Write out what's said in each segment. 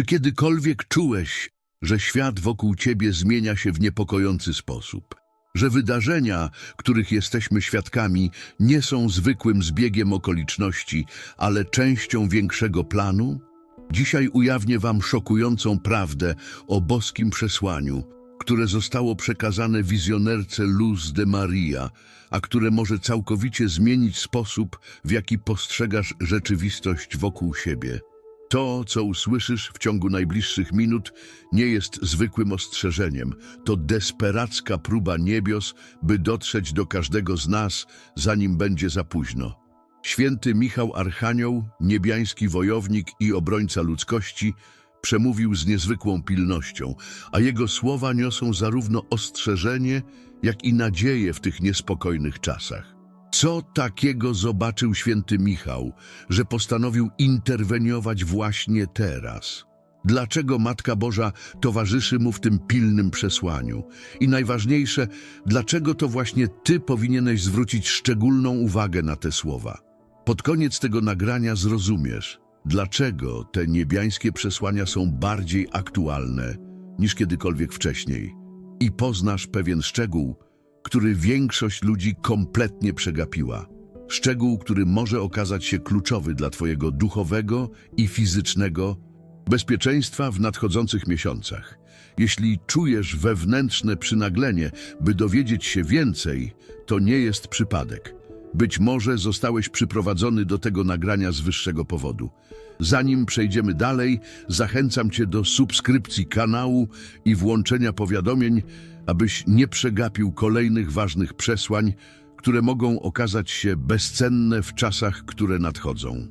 Czy kiedykolwiek czułeś, że świat wokół ciebie zmienia się w niepokojący sposób? Że wydarzenia, których jesteśmy świadkami, nie są zwykłym zbiegiem okoliczności, ale częścią większego planu? Dzisiaj ujawnię wam szokującą prawdę o boskim przesłaniu, które zostało przekazane wizjonerce Luz de Maria, a które może całkowicie zmienić sposób, w jaki postrzegasz rzeczywistość wokół siebie. To, co usłyszysz w ciągu najbliższych minut, nie jest zwykłym ostrzeżeniem. To desperacka próba niebios, by dotrzeć do każdego z nas, zanim będzie za późno. Święty Michał Archanioł, niebiański wojownik i obrońca ludzkości, przemówił z niezwykłą pilnością, a jego słowa niosą zarówno ostrzeżenie, jak i nadzieję w tych niespokojnych czasach. Co takiego zobaczył święty Michał, że postanowił interweniować właśnie teraz? Dlaczego Matka Boża towarzyszy mu w tym pilnym przesłaniu? I najważniejsze, dlaczego to właśnie Ty powinieneś zwrócić szczególną uwagę na te słowa? Pod koniec tego nagrania zrozumiesz, dlaczego te niebiańskie przesłania są bardziej aktualne niż kiedykolwiek wcześniej. I poznasz pewien szczegół, który większość ludzi kompletnie przegapiła. Szczegół, który może okazać się kluczowy dla Twojego duchowego i fizycznego bezpieczeństwa w nadchodzących miesiącach. Jeśli czujesz wewnętrzne przynaglenie, by dowiedzieć się więcej, to nie jest przypadek. Być może zostałeś przyprowadzony do tego nagrania z wyższego powodu. Zanim przejdziemy dalej, zachęcam Cię do subskrypcji kanału i włączenia powiadomień, abyś nie przegapił kolejnych ważnych przesłań, które mogą okazać się bezcenne w czasach, które nadchodzą.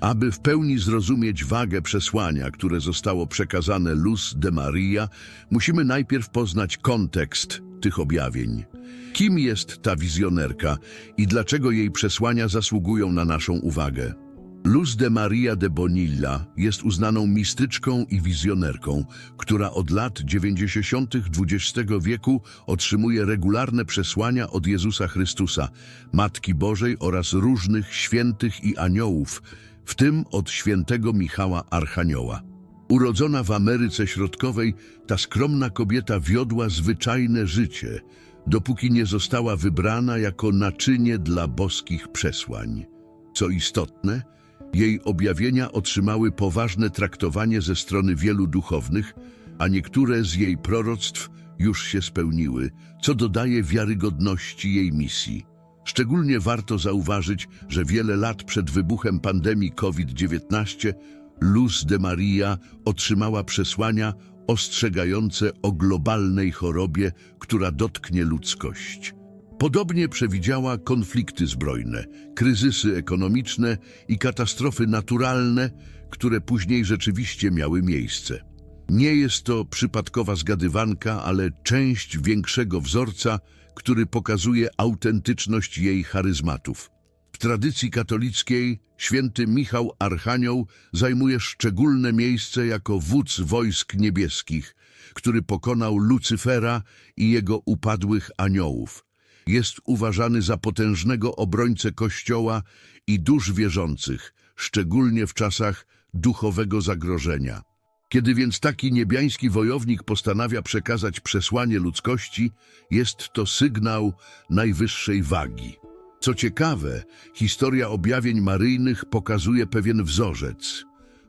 Aby w pełni zrozumieć wagę przesłania, które zostało przekazane Luz de Maria, musimy najpierw poznać kontekst tych objawień. Kim jest ta wizjonerka i dlaczego jej przesłania zasługują na naszą uwagę? Luz de Maria de Bonilla jest uznaną mistyczką i wizjonerką, która od lat 90. XX wieku otrzymuje regularne przesłania od Jezusa Chrystusa, Matki Bożej oraz różnych świętych i aniołów, w tym od świętego Michała Archanioła. Urodzona w Ameryce Środkowej, ta skromna kobieta wiodła zwyczajne życie, dopóki nie została wybrana jako naczynie dla boskich przesłań. Co istotne, jej objawienia otrzymały poważne traktowanie ze strony wielu duchownych, a niektóre z jej proroctw już się spełniły, co dodaje wiarygodności jej misji. Szczególnie warto zauważyć, że wiele lat przed wybuchem pandemii COVID-19 Luz de Maria otrzymała przesłania ostrzegające o globalnej chorobie, która dotknie ludzkość. Podobnie przewidziała konflikty zbrojne, kryzysy ekonomiczne i katastrofy naturalne, które później rzeczywiście miały miejsce. Nie jest to przypadkowa zgadywanka, ale część większego wzorca, który pokazuje autentyczność jej charyzmatów. W tradycji katolickiej święty Michał Archanioł zajmuje szczególne miejsce jako wódz wojsk niebieskich, który pokonał Lucyfera i jego upadłych aniołów. Jest uważany za potężnego obrońcę Kościoła i dusz wierzących, szczególnie w czasach duchowego zagrożenia. Kiedy więc taki niebiański wojownik postanawia przekazać przesłanie ludzkości, jest to sygnał najwyższej wagi. Co ciekawe, historia objawień maryjnych pokazuje pewien wzorzec.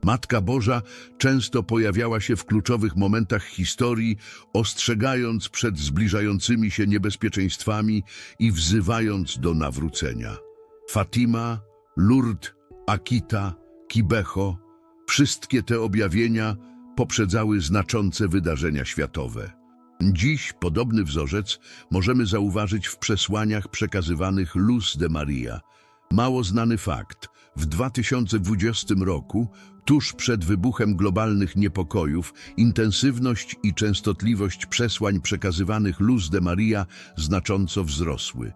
Matka Boża często pojawiała się w kluczowych momentach historii, ostrzegając przed zbliżającymi się niebezpieczeństwami i wzywając do nawrócenia. Fatima, Lourdes, Akita, Kibeho, wszystkie te objawienia poprzedzały znaczące wydarzenia światowe. Dziś podobny wzorzec możemy zauważyć w przesłaniach przekazywanych Luz de Maria. Mało znany fakt. W 2020 roku, tuż przed wybuchem globalnych niepokojów, intensywność i częstotliwość przesłań przekazywanych Luz de Maria znacząco wzrosły.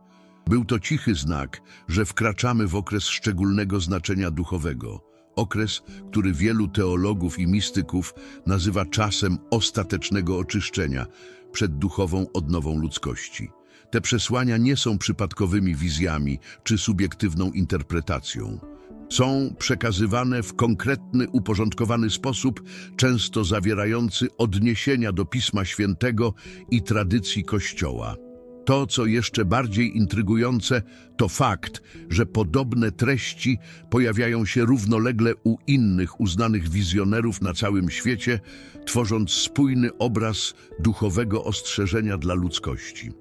Był to cichy znak, że wkraczamy w okres szczególnego znaczenia duchowego. Okres, który wielu teologów i mistyków nazywa czasem ostatecznego oczyszczenia przed duchową odnową ludzkości. Te przesłania nie są przypadkowymi wizjami czy subiektywną interpretacją. Są przekazywane w konkretny, uporządkowany sposób, często zawierający odniesienia do Pisma Świętego i tradycji Kościoła. To, co jeszcze bardziej intrygujące, to fakt, że podobne treści pojawiają się równolegle u innych uznanych wizjonerów na całym świecie, tworząc spójny obraz duchowego ostrzeżenia dla ludzkości.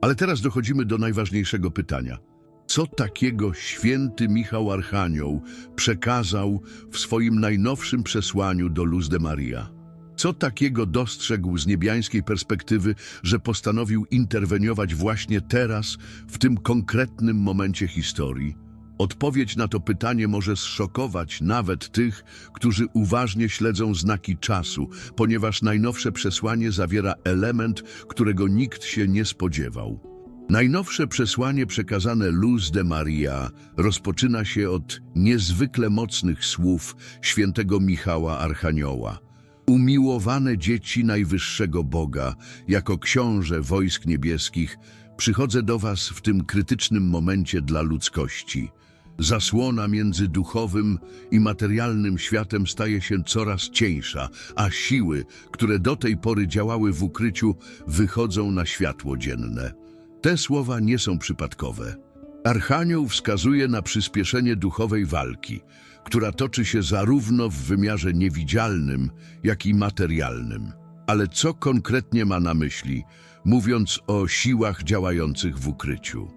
Ale teraz dochodzimy do najważniejszego pytania. Co takiego święty Michał Archanioł przekazał w swoim najnowszym przesłaniu do Luz de Maria? Co takiego dostrzegł z niebiańskiej perspektywy, że postanowił interweniować właśnie teraz, w tym konkretnym momencie historii? Odpowiedź na to pytanie może zszokować nawet tych, którzy uważnie śledzą znaki czasu, ponieważ najnowsze przesłanie zawiera element, którego nikt się nie spodziewał. Najnowsze przesłanie przekazane Luz de Maria rozpoczyna się od niezwykle mocnych słów świętego Michała Archanioła. Umiłowane dzieci Najwyższego Boga, jako książę wojsk niebieskich, przychodzę do was w tym krytycznym momencie dla ludzkości. Zasłona między duchowym i materialnym światem staje się coraz cieńsza, a siły, które do tej pory działały w ukryciu, wychodzą na światło dzienne. Te słowa nie są przypadkowe. Archanioł wskazuje na przyspieszenie duchowej walki, która toczy się zarówno w wymiarze niewidzialnym, jak i materialnym. Ale co konkretnie ma na myśli, mówiąc o siłach działających w ukryciu?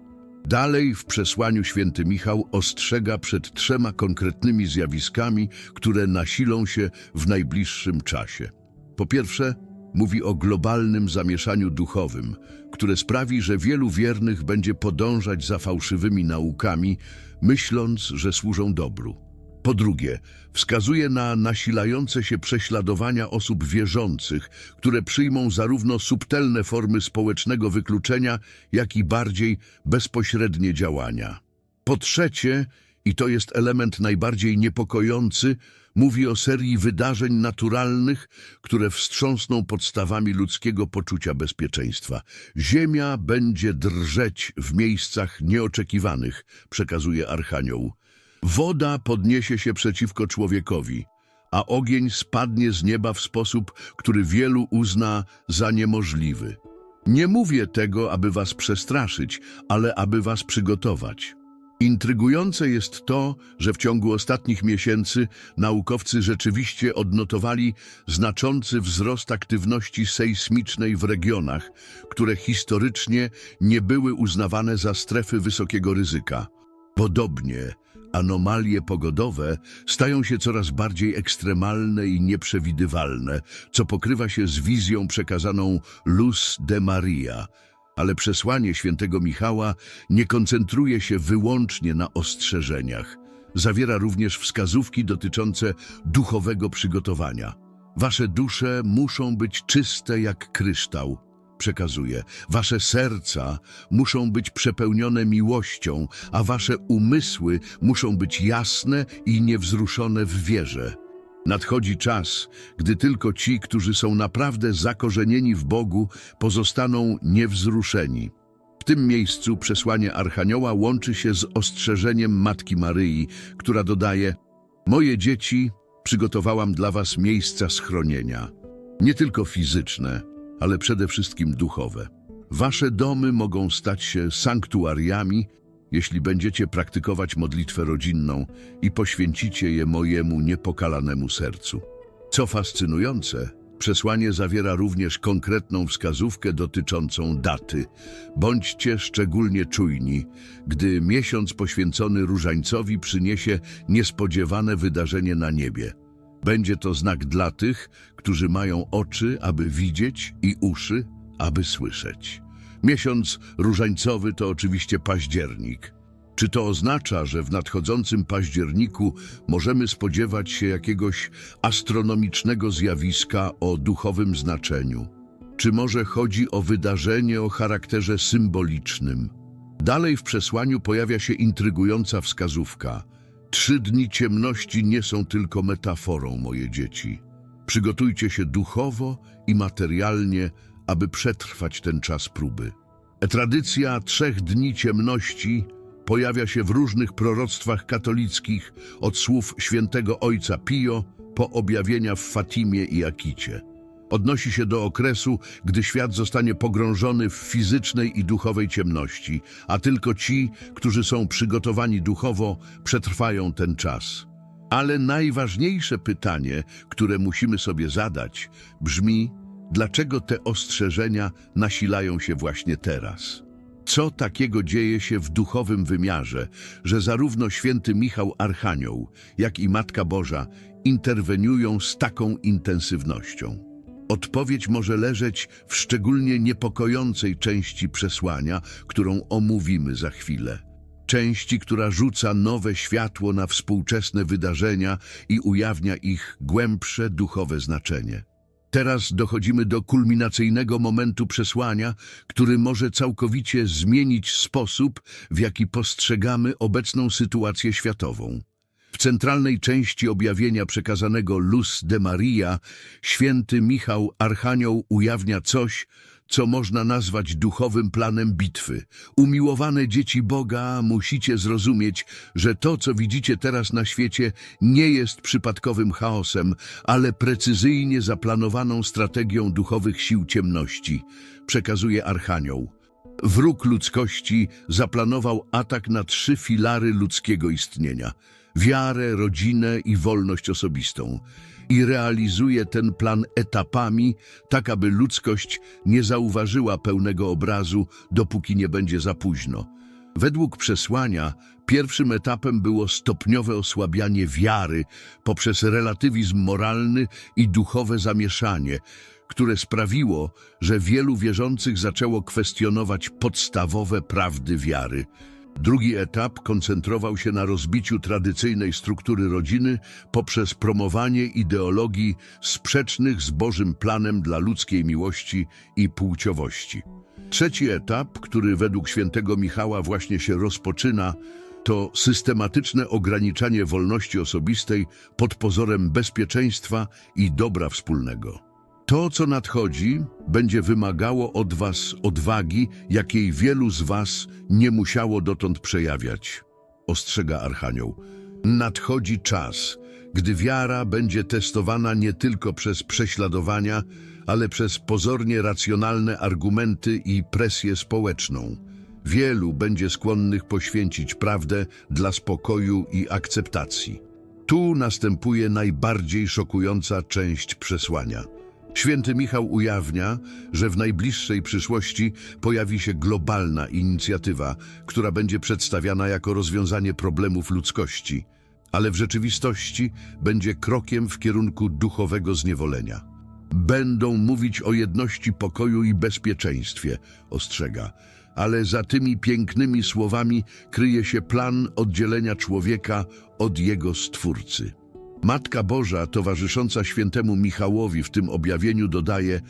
Dalej w przesłaniu święty Michał ostrzega przed trzema konkretnymi zjawiskami, które nasilą się w najbliższym czasie. Po pierwsze, mówi o globalnym zamieszaniu duchowym, które sprawi, że wielu wiernych będzie podążać za fałszywymi naukami, myśląc, że służą dobru. Po drugie, wskazuje na nasilające się prześladowania osób wierzących, które przyjmą zarówno subtelne formy społecznego wykluczenia, jak i bardziej bezpośrednie działania. Po trzecie, i to jest element najbardziej niepokojący, mówi o serii wydarzeń naturalnych, które wstrząsną podstawami ludzkiego poczucia bezpieczeństwa. Ziemia będzie drżeć w miejscach nieoczekiwanych, przekazuje Archanioł. Woda podniesie się przeciwko człowiekowi, a ogień spadnie z nieba w sposób, który wielu uzna za niemożliwy. Nie mówię tego, aby was przestraszyć, ale aby was przygotować. Intrygujące jest to, że w ciągu ostatnich miesięcy naukowcy rzeczywiście odnotowali znaczący wzrost aktywności sejsmicznej w regionach, które historycznie nie były uznawane za strefy wysokiego ryzyka. Podobnie anomalie pogodowe stają się coraz bardziej ekstremalne i nieprzewidywalne, co pokrywa się z wizją przekazaną Luz de Maria. Ale przesłanie świętego Michała nie koncentruje się wyłącznie na ostrzeżeniach. Zawiera również wskazówki dotyczące duchowego przygotowania. Wasze dusze muszą być czyste jak kryształ, przekazuje. Wasze serca muszą być przepełnione miłością, a wasze umysły muszą być jasne i niewzruszone w wierze. Nadchodzi czas, gdy tylko ci, którzy są naprawdę zakorzenieni w Bogu, pozostaną niewzruszeni. W tym miejscu przesłanie Archanioła łączy się z ostrzeżeniem Matki Maryi, która dodaje Moje dzieci, przygotowałam dla was miejsca schronienia. Nie tylko fizyczne, ale przede wszystkim duchowe. Wasze domy mogą stać się sanktuariami, jeśli będziecie praktykować modlitwę rodzinną i poświęcicie je mojemu niepokalanemu sercu. Co fascynujące, przesłanie zawiera również konkretną wskazówkę dotyczącą daty. Bądźcie szczególnie czujni, gdy miesiąc poświęcony różańcowi przyniesie niespodziewane wydarzenie na niebie. Będzie to znak dla tych, którzy mają oczy, aby widzieć i uszy, aby słyszeć. Miesiąc różańcowy to oczywiście październik. Czy to oznacza, że w nadchodzącym październiku możemy spodziewać się jakiegoś astronomicznego zjawiska o duchowym znaczeniu? Czy może chodzi o wydarzenie o charakterze symbolicznym? Dalej w przesłaniu pojawia się intrygująca wskazówka. Trzy dni ciemności nie są tylko metaforą, moje dzieci. Przygotujcie się duchowo i materialnie, aby przetrwać ten czas próby. Tradycja trzech dni ciemności pojawia się w różnych proroctwach katolickich od słów świętego ojca Pio po objawienia w Fatimie i Akicie. Odnosi się do okresu, gdy świat zostanie pogrążony w fizycznej i duchowej ciemności, a tylko ci, którzy są przygotowani duchowo, przetrwają ten czas. Ale najważniejsze pytanie, które musimy sobie zadać, brzmi: dlaczego te ostrzeżenia nasilają się właśnie teraz? Co takiego dzieje się w duchowym wymiarze, że zarówno święty Michał Archanioł, jak i Matka Boża interweniują z taką intensywnością? Odpowiedź może leżeć w szczególnie niepokojącej części przesłania, którą omówimy za chwilę. Części, która rzuca nowe światło na współczesne wydarzenia i ujawnia ich głębsze duchowe znaczenie. Teraz dochodzimy do kulminacyjnego momentu przesłania, który może całkowicie zmienić sposób, w jaki postrzegamy obecną sytuację światową. W centralnej części objawienia przekazanego Luz de Maria, święty Michał Archanioł ujawnia coś, co można nazwać duchowym planem bitwy. Umiłowane dzieci Boga, musicie zrozumieć, że to, co widzicie teraz na świecie, nie jest przypadkowym chaosem, ale precyzyjnie zaplanowaną strategią duchowych sił ciemności, przekazuje Archanioł. Wróg ludzkości zaplanował atak na trzy filary ludzkiego istnienia wiarę, rodzinę i wolność osobistą i realizuje ten plan etapami, tak aby ludzkość nie zauważyła pełnego obrazu, dopóki nie będzie za późno. Według przesłania pierwszym etapem było stopniowe osłabianie wiary poprzez relatywizm moralny i duchowe zamieszanie, które sprawiło, że wielu wierzących zaczęło kwestionować podstawowe prawdy wiary. Drugi etap koncentrował się na rozbiciu tradycyjnej struktury rodziny poprzez promowanie ideologii sprzecznych z Bożym planem dla ludzkiej miłości i płciowości. Trzeci etap, który według świętego Michała właśnie się rozpoczyna, to systematyczne ograniczanie wolności osobistej pod pozorem bezpieczeństwa i dobra wspólnego. To, co nadchodzi, będzie wymagało od was odwagi, jakiej wielu z was nie musiało dotąd przejawiać. Ostrzega Archanioł. Nadchodzi czas, gdy wiara będzie testowana nie tylko przez prześladowania, ale przez pozornie racjonalne argumenty i presję społeczną. Wielu będzie skłonnych poświęcić prawdę dla spokoju i akceptacji. Tu następuje najbardziej szokująca część przesłania. Święty Michał ujawnia, że w najbliższej przyszłości pojawi się globalna inicjatywa, która będzie przedstawiana jako rozwiązanie problemów ludzkości, ale w rzeczywistości będzie krokiem w kierunku duchowego zniewolenia. Będą mówić o jedności pokoju i bezpieczeństwie, ostrzega, ale za tymi pięknymi słowami kryje się plan oddzielenia człowieka od jego stwórcy. Matka Boża, towarzysząca świętemu Michałowi w tym objawieniu, dodaje: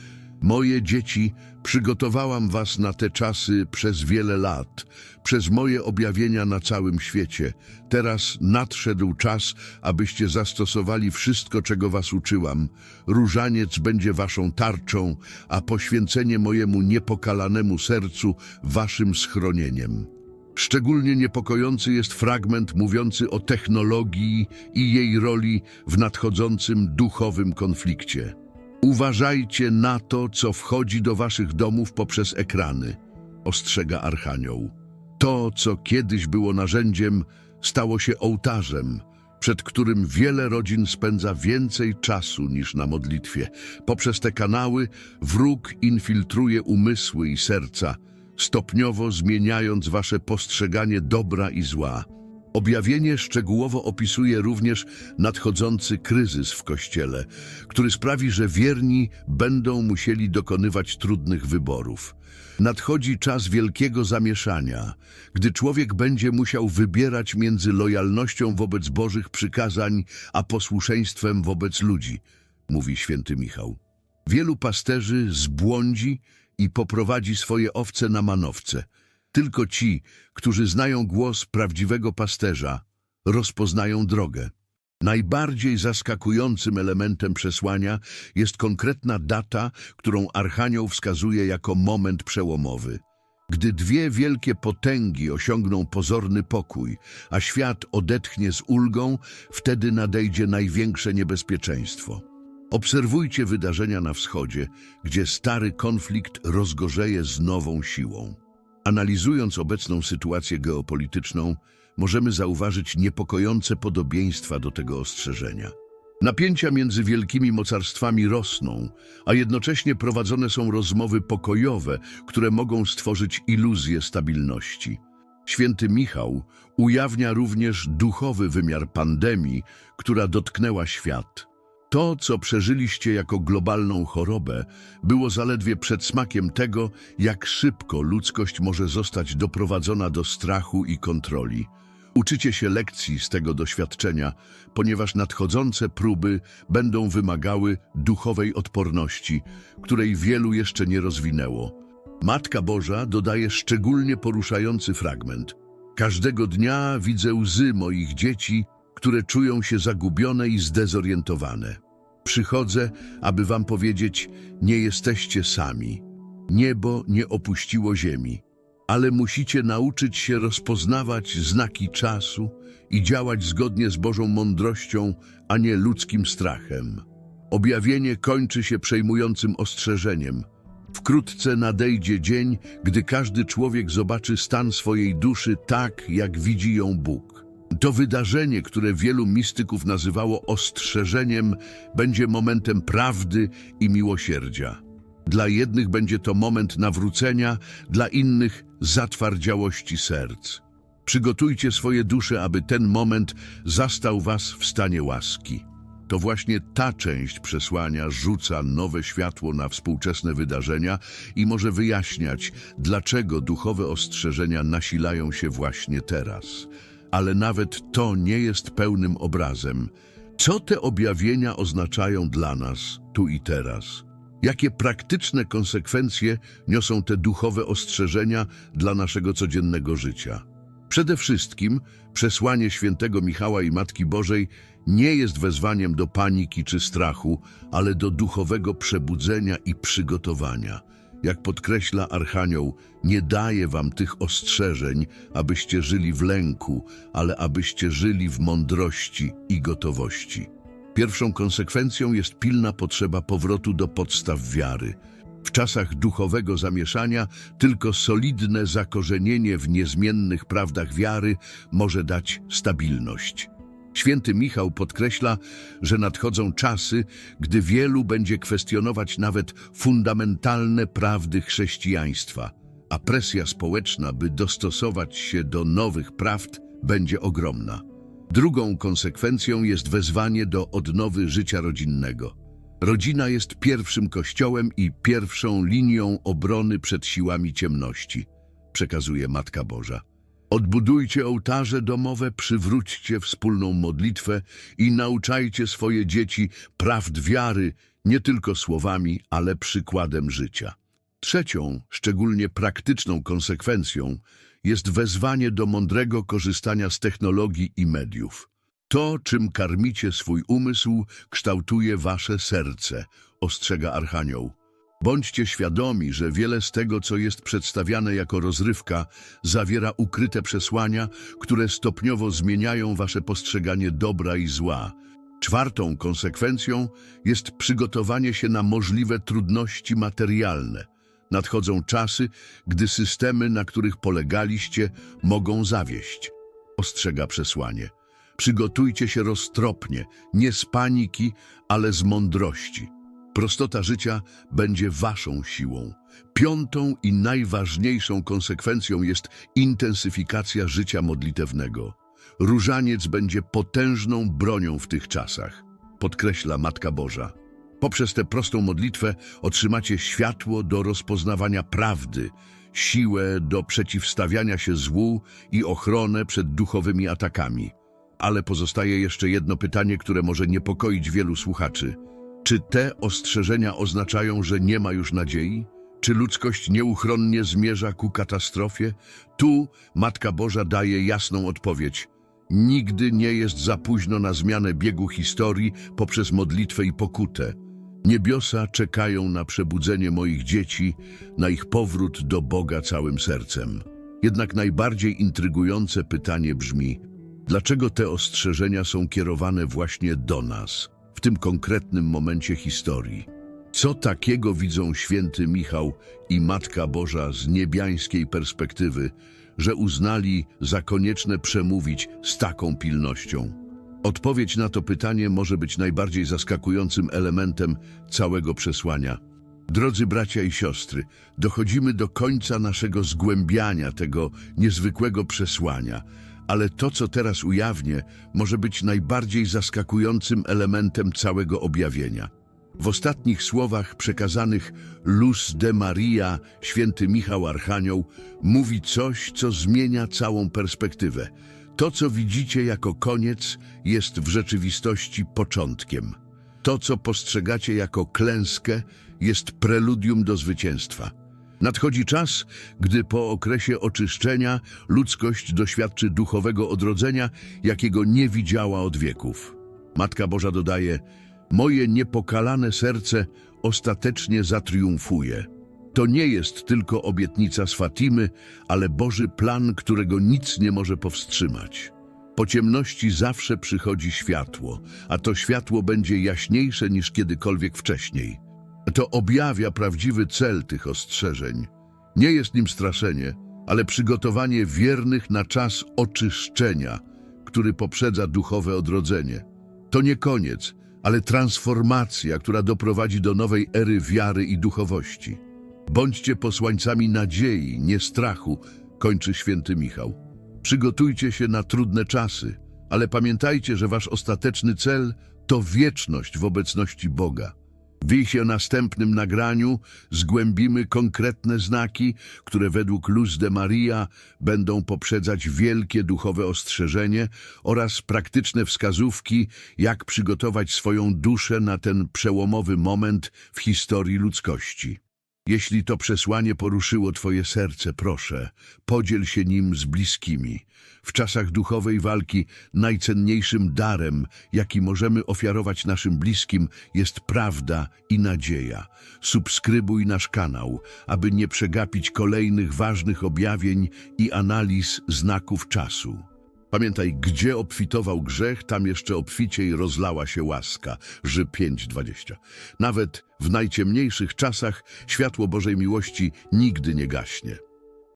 Moje dzieci, przygotowałam was na te czasy przez wiele lat, przez moje objawienia na całym świecie. Teraz nadszedł czas, abyście zastosowali wszystko, czego was uczyłam. Różaniec będzie waszą tarczą, a poświęcenie mojemu niepokalanemu sercu waszym schronieniem. Szczególnie niepokojący jest fragment mówiący o technologii i jej roli w nadchodzącym duchowym konflikcie. Uważajcie na to, co wchodzi do waszych domów poprzez ekrany, ostrzega Archanioł. To, co kiedyś było narzędziem, stało się ołtarzem, przed którym wiele rodzin spędza więcej czasu niż na modlitwie. Poprzez te kanały wróg infiltruje umysły i serca, stopniowo zmieniając wasze postrzeganie dobra i zła. Objawienie szczegółowo opisuje również nadchodzący kryzys w Kościele, który sprawi, że wierni będą musieli dokonywać trudnych wyborów. Nadchodzi czas wielkiego zamieszania, gdy człowiek będzie musiał wybierać między lojalnością wobec Bożych przykazań, a posłuszeństwem wobec ludzi, mówi święty Michał. Wielu pasterzy zbłądzi i poprowadzi swoje owce na manowce. Tylko ci, którzy znają głos prawdziwego pasterza, rozpoznają drogę. Najbardziej zaskakującym elementem przesłania jest konkretna data, którą Archanioł wskazuje jako moment przełomowy. Gdy dwie wielkie potęgi osiągną pozorny pokój, a świat odetchnie z ulgą, wtedy nadejdzie największe niebezpieczeństwo. Obserwujcie wydarzenia na wschodzie, gdzie stary konflikt rozgorzeje z nową siłą. Analizując obecną sytuację geopolityczną, możemy zauważyć niepokojące podobieństwa do tego ostrzeżenia. Napięcia między wielkimi mocarstwami rosną, a jednocześnie prowadzone są rozmowy pokojowe, które mogą stworzyć iluzję stabilności. Święty Michał ujawnia również duchowy wymiar pandemii, która dotknęła świat. To, co przeżyliście jako globalną chorobę, było zaledwie przedsmakiem tego, jak szybko ludzkość może zostać doprowadzona do strachu i kontroli. Uczycie się lekcji z tego doświadczenia, ponieważ nadchodzące próby będą wymagały duchowej odporności, której wielu jeszcze nie rozwinęło. Matka Boża dodaje szczególnie poruszający fragment. Każdego dnia widzę łzy moich dzieci, które czują się zagubione i zdezorientowane. Przychodzę, aby wam powiedzieć, nie jesteście sami. Niebo nie opuściło ziemi, ale musicie nauczyć się rozpoznawać znaki czasu i działać zgodnie z Bożą mądrością, a nie ludzkim strachem. Objawienie kończy się przejmującym ostrzeżeniem. Wkrótce nadejdzie dzień, gdy każdy człowiek zobaczy stan swojej duszy tak, jak widzi ją Bóg. To wydarzenie, które wielu mistyków nazywało ostrzeżeniem, będzie momentem prawdy i miłosierdzia. Dla jednych będzie to moment nawrócenia, dla innych zatwardziałości serc. Przygotujcie swoje dusze, aby ten moment zastał was w stanie łaski. To właśnie ta część przesłania rzuca nowe światło na współczesne wydarzenia i może wyjaśniać, dlaczego duchowe ostrzeżenia nasilają się właśnie teraz. Ale nawet to nie jest pełnym obrazem. Co te objawienia oznaczają dla nas tu i teraz? Jakie praktyczne konsekwencje niosą te duchowe ostrzeżenia dla naszego codziennego życia? Przede wszystkim przesłanie świętego Michała i Matki Bożej nie jest wezwaniem do paniki czy strachu, ale do duchowego przebudzenia i przygotowania. Jak podkreśla Archanioł, nie daje wam tych ostrzeżeń, abyście żyli w lęku, ale abyście żyli w mądrości i gotowości. Pierwszą konsekwencją jest pilna potrzeba powrotu do podstaw wiary. W czasach duchowego zamieszania tylko solidne zakorzenienie w niezmiennych prawdach wiary może dać stabilność. Święty Michał podkreśla, że nadchodzą czasy, gdy wielu będzie kwestionować nawet fundamentalne prawdy chrześcijaństwa, a presja społeczna, by dostosować się do nowych prawd, będzie ogromna. Drugą konsekwencją jest wezwanie do odnowy życia rodzinnego. Rodzina jest pierwszym kościołem i pierwszą linią obrony przed siłami ciemności, przekazuje Matka Boża. Odbudujcie ołtarze domowe, przywróćcie wspólną modlitwę i nauczajcie swoje dzieci prawd wiary nie tylko słowami, ale przykładem życia. Trzecią, szczególnie praktyczną konsekwencją jest wezwanie do mądrego korzystania z technologii i mediów. To, czym karmicie swój umysł, kształtuje wasze serce, ostrzega Archanioł. Bądźcie świadomi, że wiele z tego, co jest przedstawiane jako rozrywka, zawiera ukryte przesłania, które stopniowo zmieniają wasze postrzeganie dobra i zła. Czwartą konsekwencją jest przygotowanie się na możliwe trudności materialne. Nadchodzą czasy, gdy systemy, na których polegaliście, mogą zawieść. Ostrzega przesłanie. Przygotujcie się roztropnie, nie z paniki, ale z mądrości. Prostota życia będzie waszą siłą. Piątą i najważniejszą konsekwencją jest intensyfikacja życia modlitewnego. Różaniec będzie potężną bronią w tych czasach, podkreśla Matka Boża. Poprzez tę prostą modlitwę otrzymacie światło do rozpoznawania prawdy, siłę do przeciwstawiania się złu i ochronę przed duchowymi atakami. Ale pozostaje jeszcze jedno pytanie, które może niepokoić wielu słuchaczy. Czy te ostrzeżenia oznaczają, że nie ma już nadziei? Czy ludzkość nieuchronnie zmierza ku katastrofie? Tu Matka Boża daje jasną odpowiedź. Nigdy nie jest za późno na zmianę biegu historii poprzez modlitwę i pokutę. Niebiosa czekają na przebudzenie moich dzieci, na ich powrót do Boga całym sercem. Jednak najbardziej intrygujące pytanie brzmi, dlaczego te ostrzeżenia są kierowane właśnie do nas, tym konkretnym momencie historii? Co takiego widzą święty Michał i Matka Boża z niebiańskiej perspektywy, że uznali za konieczne przemówić z taką pilnością? Odpowiedź na to pytanie może być najbardziej zaskakującym elementem całego przesłania. Drodzy bracia i siostry, dochodzimy do końca naszego zgłębiania tego niezwykłego przesłania, ale to, co teraz ujawnię, może być najbardziej zaskakującym elementem całego objawienia. W ostatnich słowach przekazanych Luz de Maria, święty Michał Archanioł, mówi coś, co zmienia całą perspektywę. To, co widzicie jako koniec, jest w rzeczywistości początkiem. To, co postrzegacie jako klęskę, jest preludium do zwycięstwa. Nadchodzi czas, gdy po okresie oczyszczenia ludzkość doświadczy duchowego odrodzenia, jakiego nie widziała od wieków. Matka Boża dodaje: Moje niepokalane serce ostatecznie zatriumfuje. To nie jest tylko obietnica z Fatimy, ale Boży plan, którego nic nie może powstrzymać. Po ciemności zawsze przychodzi światło, a to światło będzie jaśniejsze niż kiedykolwiek wcześniej. To objawia prawdziwy cel tych ostrzeżeń. Nie jest nim straszenie, ale przygotowanie wiernych na czas oczyszczenia, który poprzedza duchowe odrodzenie. To nie koniec, ale transformacja, która doprowadzi do nowej ery wiary i duchowości. Bądźcie posłańcami nadziei, nie strachu, kończy święty Michał. Przygotujcie się na trudne czasy, ale pamiętajcie, że wasz ostateczny cel to wieczność w obecności Boga. W ich następnym nagraniu zgłębimy konkretne znaki, które według Luz de Maria będą poprzedzać wielkie duchowe ostrzeżenie oraz praktyczne wskazówki, jak przygotować swoją duszę na ten przełomowy moment w historii ludzkości. Jeśli to przesłanie poruszyło Twoje serce, proszę, podziel się nim z bliskimi. W czasach duchowej walki najcenniejszym darem, jaki możemy ofiarować naszym bliskim, jest prawda i nadzieja. Subskrybuj nasz kanał, aby nie przegapić kolejnych ważnych objawień i analiz znaków czasu. Pamiętaj, gdzie obfitował grzech, tam jeszcze obficiej rozlała się łaska. Ży 5.20. Nawet w najciemniejszych czasach światło Bożej miłości nigdy nie gaśnie.